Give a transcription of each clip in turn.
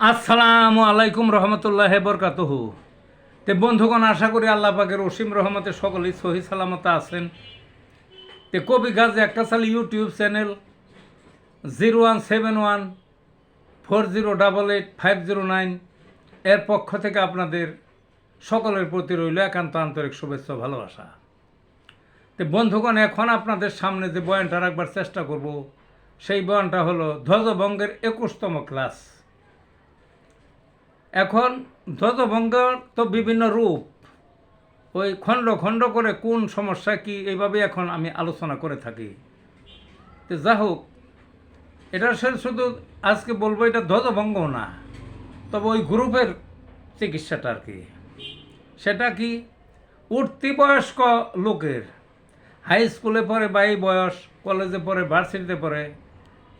আসসালামু আলাইকুম রহমতুল্লাহ বরকাতহু। তে বন্ধুগণ, আশা করি আল্লাহ পাকের অসীম রহমতে সকলেই সহি সালামত আছেন। তে কবি গাছ একটা সাল YouTube channel zero one seven one four zero double eight five zero nine এর পক্ষ থেকে আপনাদের সকলের প্রতি রইল একান্ত আন্তরিক শুভেচ্ছা ভালোবাসা। তে বন্ধুগণ, এখন আপনাদের সামনে যে বয়ানটা রাখবার চেষ্টা করব, সেই বয়ানটা হলো ধ্বজভঙ্গের একুশতম ক্লাস। এখন ধ্বজভঙ্গের তো বিভিন্ন রূপ। ওই খণ্ড খণ্ড করে কোন সমস্যা কি এইভাবে এখন আমি আলোচনা করে থাকি। তো যা হোক এটা সে শুধু আজকে বলব এটা ধ্বজভঙ্গ না, তবে ওই গ্রুপের চিকিৎসাটা আর কি। সেটা কি, উঠতি বয়স্ক লোকের, হাই স্কুলে পড়ে বা এই বয়স, কলেজে পড়ে, ভার্সিটিতে পড়ে,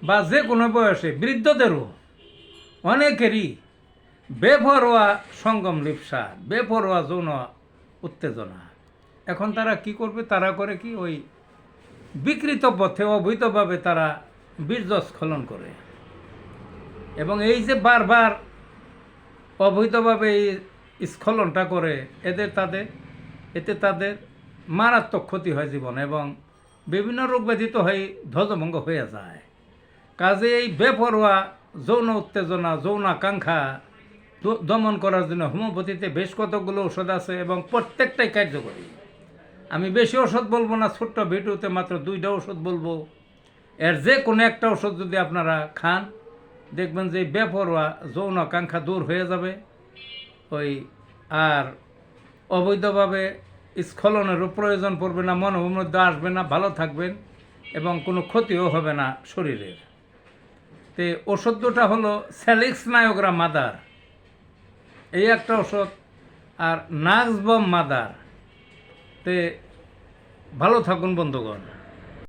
বা যে কোনো বয়সে বৃদ্ধদেরও, অনেকেরই বেপরোয়া সঙ্গম লিপসা বেপরোয়া যৌন উত্তেজনা। এখন তারা কি করবে? তারা করে কি? ওই বিকৃত পথে, অবৈধভাবে তারা বীর্যস্খলন করে। এবং এই যে বারবার অবৈধভাবে এই স্খলনটা করে, এদের তাদের, এতে তাদের মারাত্মক ক্ষতি হয় জীবন এবং বিভিন্ন রোগ ব্যাধি তো হয় ধ্বজভঙ্গ হয়ে যায়। কাজে এই বেপরোয়া যৌন উত্তেজনা, যৌন আকাঙ্ক্ষা দ- দমন করার জন্য হোমিওপ্যাথিতে বেশ কতগুলো ওষুধ আছে এবং প্রত্যেকটাই কার্যকরী। আমি বেশি ওষুধ বলব না, ছোট্ট ভিডিওতে মাত্র দুইটা ওষুধ বলব। এর যে কোনো একটা ওষুধ যদি আপনারা খান, দেখবেন যে বেপরোয়া যৌন আকাঙ্ক্ষা দূর হয়ে যাবে। ওই আর অবৈধভাবে স্খলনেরও প্রয়োজন পড়বে না মনোভূমির মধ্যে আসবে না, ভালো থাকবেন এবং কোনো ক্ষতিও হবে না শরীরের। তে ওষুধ দুটা হলো স্যালিক্স নায়করা মাদার। এই একটা ওষুধ। আর নাক্সবম মাদার। তে ভালো থাকুন বন্ধুগণ।